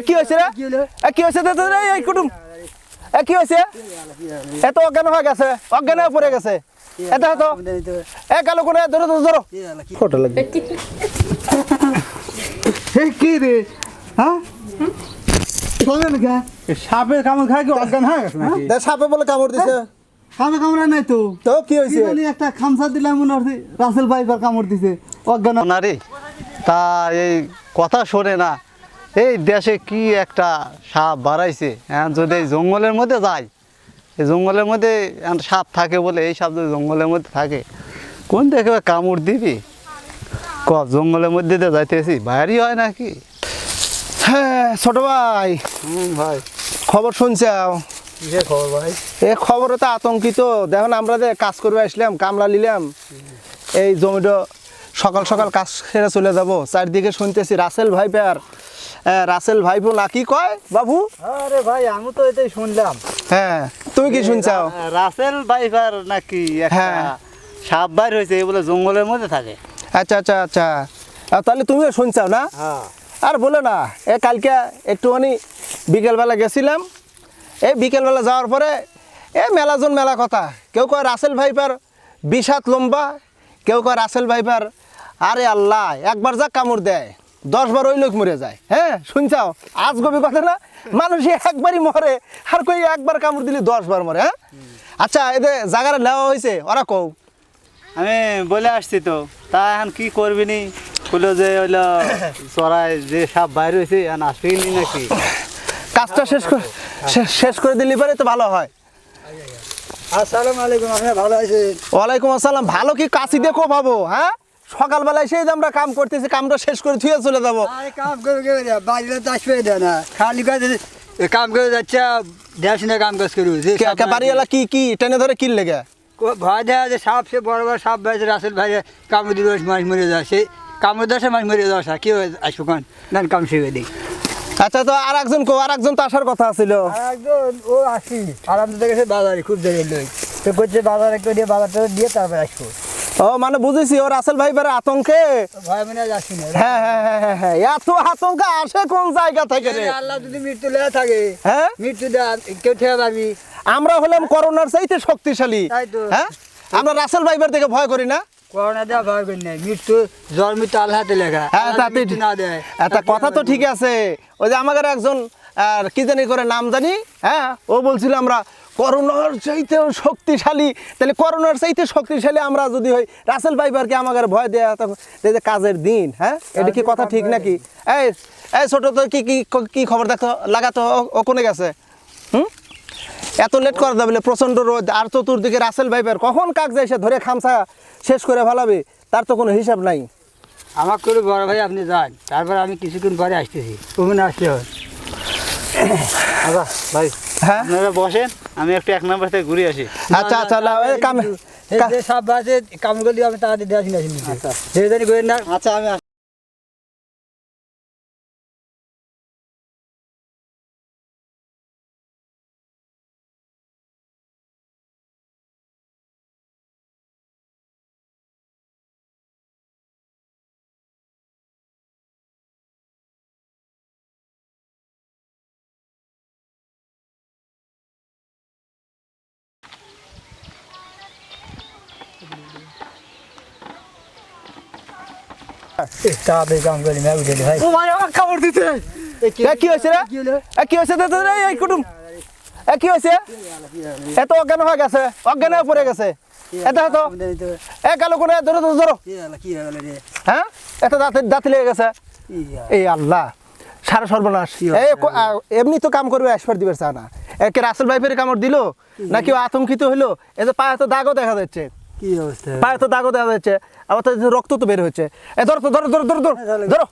কি হয়েছে রে এ কি হয়েছে এই কুটুম এ কি হয়েছে এত অজ্ঞান হয়ে গেছে অজ্ঞান হয়ে পড়ে গেছে এ দেখো তো এ কালো করে ধরো ধরো ধরো ফটো লাগবে কি রে হ্যাঁ সাপের কামড় খায় কি অজ্ঞান হয়ে গেছে নাকি সাপে বলে কামড় দিছে সাপে কামড়ে নাই তো তো কি হয়েছে একটা খামসা দিলাম মনে রাসেল ভাইবার কামড় দিছে অজ্ঞান না রে তা এই কথা শোনে না। এই দেশে কি একটা সাপ বাড়াইছে এখন যদি এই জঙ্গলের মধ্যে যায় এই জঙ্গলের মধ্যে সাপ থাকে বলে এই সাপ যদি জঙ্গলের মধ্যে থাকে কোন দেখে কামড় দিবি? ক জঙ্গলের মধ্যে দিয়ে যাইতেছি বাইরই হয় নাকি? হ্যাঁ ছোট ভাই। হুম ভাই। খবর শুনছাও খবর ভাই? এ খবরে তো আতঙ্কিত। দেখুন আমরা যে কাজ করবে আসলাম কামলা নিলাম এই জমিটা সকাল সকাল কাজ সেরে চলে যাব। চারদিকে শুনতেছি রাসেল ভাই ভাইপার রাসেল ভাইপো নাকি কয় বাবু? আরে ভাই আমি তো এটাই শুনলাম। হ্যাঁ তুমি কি শুনছাও রাসেল বাইফার নাকি হ্যাঁ। সাপ বাইর হয়েছে এই বলে জঙ্গলের মধ্যে থাকে। আচ্ছা আচ্ছা আচ্ছা। আর তাহলে তুমিও শুনছাও না? হ্যাঁ। আর বলে না এ কালকে একটুখানি বিকেলবেলা গেছিলাম। এই বিকেলবেলা যাওয়ার পরে এ মেলাজন মেলা কথা। কেউ কয় রাসেল ভাইপার বিষ হাত লম্বা কেউ কয় রাসেল ভাইপার আরে আল্লাহ একবার যা কামড় দেয় দশবার ওই লোক মরে যায়। হ্যাঁ শুনছাও? আজ গবি কথা না? মানুষ একবারই মরে আর কই একবার কামড় দিলে দশবার মরে হ্যাঁ? আচ্ছা এদের জায়গাটা নেওয়া হয়েছে ওরা কও। আমি বলে আসছি তো তা এখন কি করবি নি? বলল যে হইল চড়াই যে সাপ বাইর হয়েছে এখন আসবেই নাকি? কাজটা শেষ করে শেষ- শেষ করে দিলে পরে তো ভালো হয়। আসসালামু আলাইকুম আপনি ভালো আছেন? ওয়ালাইকুম আসসালাম ভালো কি কাশি দেখো পাবো হ্যাঁ? সকালবেলায় সেই যে আমরা কাম করতেছি কামটা শেষ করে থুয়ে চলে যাব। কাম করে বাড়িতে তো আসবে দেয় না। খালি কাজে কাম করে যাচ্ছে দেশ না কাম কাজ করব যে কে- সাপ কে বাড়িওয়ালা কি কি? টেনে ধরে কিল লেগে কো- ভয় দেয় যে সাপ সে বড় বড় সাপ ভাই রাসেল ভাই কামড় দিল মাছ মরে যায়। সে কামড় দেশে মাছ মরে যাওয়া কি হয়ে? আসব কান না কাম শিখে দিই। আচ্ছা তো আর একজন কো আর একজন তো আসার কথা ছিল। একজন ও আসি। আরাম তো দেখেছে বাজারে খুব জায়গায় লোক তো করছে বাজারে দিয়ে বাজারটা দিয়ে তারপরে আসব। ও মানে বুঝেছি ও রাসেল ভাই বেড়ে আতঙ্কে হয় হ্যাঁ হ্যাঁ এত আতঙ্ক আসে কোন জায়গা থেকে রে? আল্লাহ যদি মৃত্যু লেয়া থাকে হ্যাঁ? মৃত্যু কেউ ঠেয়া আমরা হলাম করোনার চাইতে শক্তিশালী। হ্যাঁ? আমরা রাসেল ভাইবার থেকে ভয় করি না? কথা তো ঠিক আছে। ওই যে আমাদের একজন আর কি জানি করে নাম জানি হ্যাঁ? ও বলছিল আমরা করোনার চাইতেও শক্তিশালী। তাহলে করোনার চাইতে শক্তিশালী আমরা যদি হই রাসেল ভাইবারকে আমাদের ভয় দেয়া তো এই যে কাজের দিন হ্যাঁ? এটা কি কথা ঠিক নাকি? এই এই ছোট তো কি কি কি খবর দেখো লাগাতো ও- কোনে গেছে? হুম? এত লেট করে দেবে প্রচণ্ড রোদ আর চতুর্দিকে রাসেল ভাইবার কখন কাক যায় সে ধরে খামসা শেষ করে ফেলাবে তার তো কোনো হিসাব নাই। আমার করে বড় ভাই আপনি যান। তারপর আমি কিছুক্ষণ পরে আসতেছি। ওখানে আসতে হয়। আচ্ছা ভাই হ্যাঁ? আপনারা বসেন আমি একটু এক নম্বর থেকে ঘুরে আসি। আচ্ছা আচ্ছা লাও, এই কামে সব বাসে কাম করে আমি তাড়াতাড়ি দেওয়া আসি সেই জানি আচ্ছা আমি হলো এত হয়ে হলো লেগে গেছে এই আল্লাহ সারা সর্বনাশ এমনি তো কাম করবে আসবার দিবে চা না একে রাসেল ভাইফের কামড় দিল নাকি আতঙ্কিত হইল এই যে পায়ে তো দাগও দেখা যাচ্ছে কি অবস্থা? পায়ে তো দাগও দেখা যাচ্ছে আবার তো রক্ত তো বের হচ্ছে এ ধরো তো ধরো ধরো ধরো ধরো ধরো।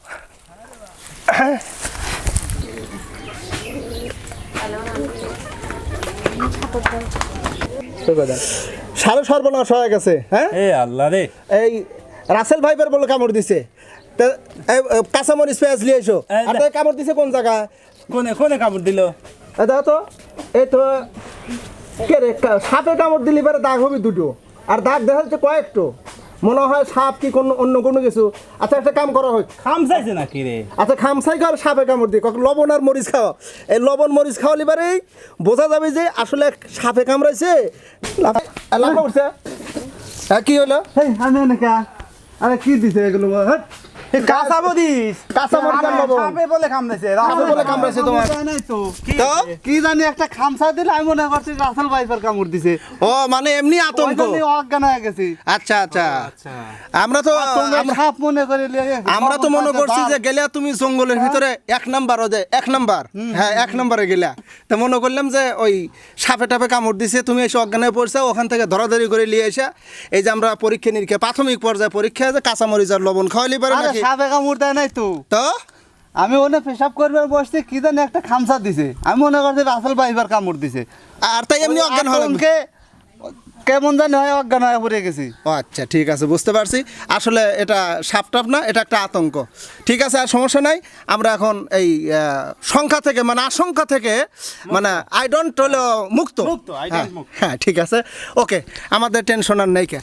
সারা সর্বনাশ হয়ে গেছে হ্যাঁ? এ আল্লাহ রে। এই রাসেল ভাইবার বলে কামড় দিছে। তা, এই, এই, কাঁচামরিচ পেঁয়াজ নিয়ে এসো। আর তাই কামড় দিছে কোন জায়গা কোনে কোনে কামড় দিল? এই তো। এই তো কে রে সাপে কামড় দিলি এবারে দাগ হবে দুটো। আর দাগ দেখা যাচ্ছে কয়েকটো। মনে হয় সাপ কি কোনো অন্য কোনো কিছু। আচ্ছা একটা কাম করা হয়। খামসাইছে নাকি রে? আচ্ছা খামসাই কর সাপে কামড় দিয়ে। কখন লবণ আর মরিচ খাওয়া এই লবণ মরিচ খাওয়ালি পারেই বোঝা যাবে যে আসলে সাপে কামড়াইছে। লাফা- আর উঠছে হ্যাঁ কি হলো? এই আমি কি দিছে এগুলো? হ্যাঁ কাঁচা বদিস কাঁচা মরিচ আর লবণ। সাপে বলে কাম দিছে বলে কামড়াইছে তোমার। তো। তো? কি জানি একটা খামসা দিলে আমি মনে করছি রাসেল ভাইপার কামড় দিছে। ও মানে এমনি আতঙ্ক। অজ্ঞান হয়ে গেছি। আচ্ছা আচ্ছা। আমরা তো সাপ মনে করে আমরা তো মনে করছি যে গেলে তুমি জঙ্গলের ভিতরে এক নাম্বার ও যে এক নাম্বার। হ্যাঁ এক নাম্বারে গেলা। তো মনে করলাম যে ওই সাপে টাপে কামড় দিছে তুমি এসে অজ্ঞানে পড়ছে ওখান থেকে ধরাধরি করে নিয়ে এসে এই যে আমরা পরীক্ষা নিরীক্ষা প্রাথমিক পর্যায়ে পরীক্ষা যে কাঁচামরিচ আর লবণ খাওয়ালি পারে নাকি? সাপে কামড় দেয় নাই তো? তো? আমি ওনে পেশাব করবার বসছি কি জানি একটা খামসা দিছে। আমি মনে করছি রাসেল ভাইপার কামড় দিছে। আর তাই এমনি অজ্ঞান আতঙ্কে কেমন জানি হয় অজ্ঞান হয়ে পড়ে গেছি। আচ্ছা ঠিক আছে বুঝতে পারছি। আসলে এটা সাপ টাপ না এটা একটা আতঙ্ক। ঠিক আছে আর সমস্যা নাই। আমরা এখন এই সংখ্যা থেকে মানে আশঙ্কা থেকে মানে আই ডোন্ট হলো হ্যাঁ, মুক্ত। হ্যাঁ ঠিক আছে। ওকে আমাদের টেনশন আর নেই কে।